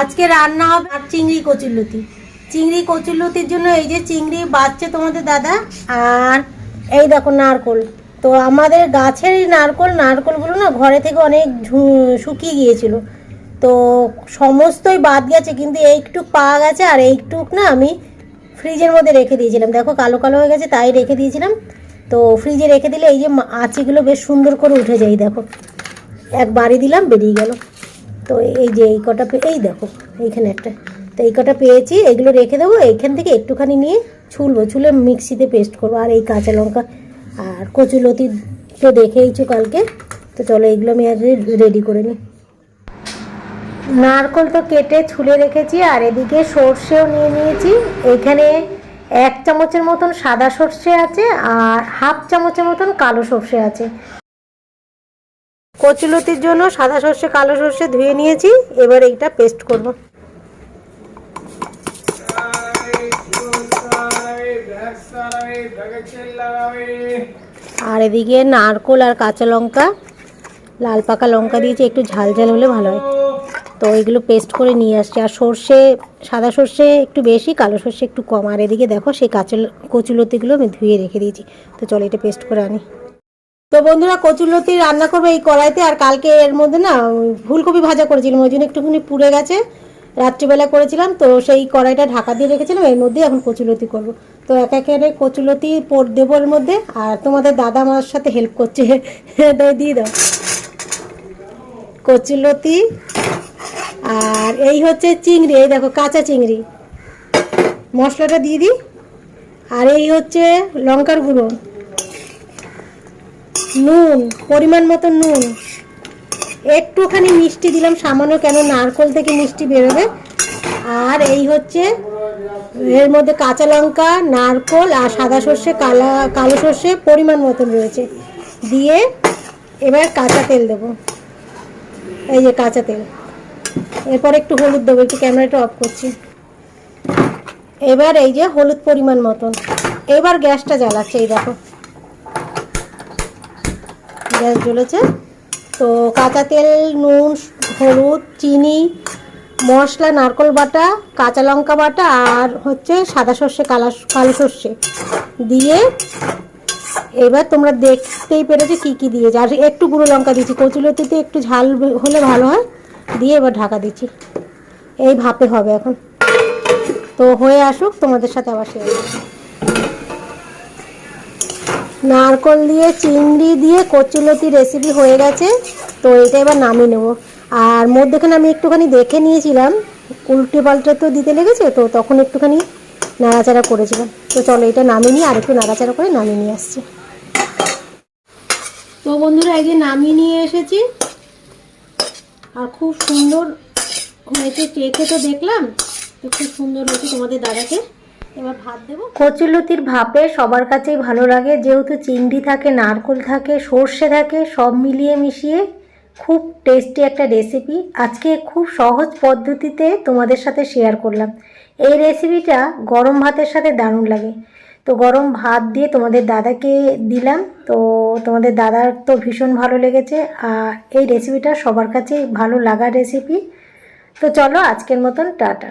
আজকে রান্না হবে আর চিংড়ি কচুরলতি। চিংড়ি কচুরলতির জন্য এই যে চিংড়ি বাচ্চা তোমাদের দাদা, আর এই দেখো নারকোল। তো আমাদের গাছেরই নারকোল, নারকোলগুলো না ঘরে থেকে অনেক শুকিয়ে গিয়েছিল। তো সমস্তই বাদ গেছে, কিন্তু এইটুক পাওয়া গেছে আর এইটুক না আমি ফ্রিজের মধ্যে রেখে দিয়েছিলাম। দেখো কালো কালো হয়ে গেছে, তাই রেখে দিয়েছিলাম। তো ফ্রিজে রেখে দিলে এই যে আঁচিগুলো বেশ সুন্দর করে উঠে যায়, দেখো। এক বাড়ি দিলাম, বেরিয়ে গেল। তো এই যে এই কটা এই দেখো, এইখানে একটা। তো এই কটা পেয়েছি, এগুলো রেখে দেবো, এইখান থেকে একটুখানি নিয়ে ছুলবো, ছুলে মিক্সিতে পেস্ট করব, আর এই কাঁচা লঙ্কা আর কচুলতি তো দেখেইছো কালকে। তো চলো এইগুলো আমি আগে রেডি করে নিই। নারকল তো কেটে ছুলে রেখেছি, আর এদিকে সর্ষেও নিয়ে নিয়েছি। এখানে এক চামচের মতন সাদা সর্ষে আছে, আর হাফ চামচের মতন কালো সর্ষে আছে। কচুলতির জন্য সাদা সর্ষে, কালো সর্ষে ধুয়ে নিয়েছি। এবার এইটা পেস্ট করব। আর এদিকে নারকোল আর কাঁচা লঙ্কা, লাল পাকা লঙ্কা দিয়েছি, একটু ঝাল ঝাল হলে ভালো হয়। তো এগুলো পেস্ট করে নিয়ে আসছি। আর সর্ষে, সাদা সর্ষে একটু বেশি, কালো সর্ষে একটু কম। আর এদিকে দেখো সেই কাঁচা কচুলতিগুলো আমি ধুয়ে রেখে দিয়েছি। তো চলো এটা পেস্ট করে আনি। তো বন্ধুরা কচুলতি রান্না করবে এই কড়াইতে, আর কালকে এর মধ্যে না ফুলকপি ভাজা করেছিলাম, ওই জন্য একটুখানি পুড়ে গেছে। রাত্রিবেলা করেছিলাম, তো সেই কড়াইটা ঢাকা দিয়ে রেখেছিলাম, এর মধ্যে এখন কচুলতি করব। তো এক একেবারে কচুলতি পোট দেবো এর মধ্যে, আর তোমাদের দাদা আমার সাথে হেল্প করছে। দিয়ে দাও। কচুলতি আর এই হচ্ছে চিংড়ি, এই দেখো কাঁচা চিংড়ি। মশলাটা দিয়ে দিই। আর এই হচ্ছে লঙ্কার গুঁড়ো। নুন, পরিমাণ মতো নুন। একটুখানি মিষ্টি দিলাম, সামান্য কেন নারকোল থেকে মিষ্টি বেরোবে। আর এই হচ্ছে, এর মধ্যে কাঁচা লঙ্কা, নারকোল আর সাদা সর্ষে, কালা, কালো সর্ষে পরিমাণ মতন রয়েছে। দিয়ে এবার কাঁচা তেল দেবো। এই যে কাঁচা তেল। এরপর একটু হলুদ দেবো, একটু ক্যামেরাটা অফ করছি। এবার এই যে হলুদ পরিমাণ মতন। এবার গ্যাসটা জ্বালাচ্ছে, এই দেখো। গ্যাস জ্বলেছে। তো কাঁচা তেল, নুন, হলুদ, চিনি, মশলা, নারকল বাটা, কাঁচা লঙ্কা বাটা আর হচ্ছে সাদা সর্ষে, কালা সর্ষে দিয়ে এবার তোমরা দেখতেই পেরেছ কী কী দিয়েছে। আর একটু গুঁড়ো লঙ্কা দিয়েছি কচুলতিতে একটু ঝাল হলে ভালো হয়। দিয়ে এবার ঢাকা দিচ্ছি। এই ভাপে হবে এখন। তো হয়ে আসুক, তোমাদের সাথে আবার শেয়ার নারকল দিয়ে, চিংড়ি দিয়ে কচুলতি রেসিপি হয়ে গেছে। তো এটা এবার নামিয়ে নেব। আর মধ্যেখানে আমি একটুখানি দেখে নিয়েছিলাম। উল্টে পাল্টে তো দিতে লেগেছে, তো তখন একটুখানি নাড়াচাড়া করেছিলাম। তো চলো এটা নামিয়ে নিয়ে আর একটু নাড়াচাড়া করে নামিয়ে নিয়ে আসছি। তো বন্ধুরা, এই যে নামিয়ে নিয়ে এসেছি। আর খুব সুন্দর হয়েছে চেখে তো দেখলাম, তো খুব সুন্দর হয়েছে তোমাদের দাদাকে। এবার ভাত দেবো? কচুলতির ভাপে সবার কাছেই ভালো লাগে, যেহেতু চিংড়ি থাকে, নারকোল থাকে, সর্ষে থাকে, সব মিলিয়ে মিশিয়ে খুব টেস্টি একটা রেসিপি আজকে খুব সহজ পদ্ধতিতে তোমাদের সাথে শেয়ার করলাম। এই রেসিপিটা গরম ভাতের সাথে দারুণ লাগে। তো গরম ভাত দিয়ে তোমাদের দাদাকে দিলাম। তো তোমাদের দাদার তো ভীষণ ভালো লেগেছে। আর এই রেসিপিটা সবার কাছেই ভালো লাগার রেসিপি তো চলো আজকের মতন টাটা।